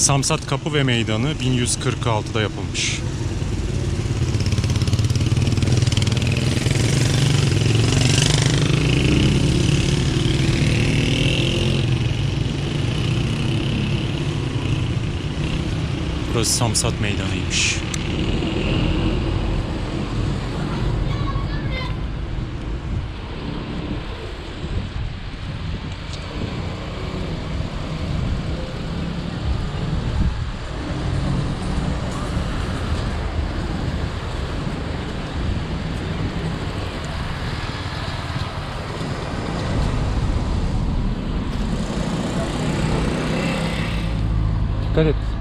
Samsat Kapı ve Meydanı 1146'da yapılmış. Burası Samsat Meydanı'ymış. Dikkat et.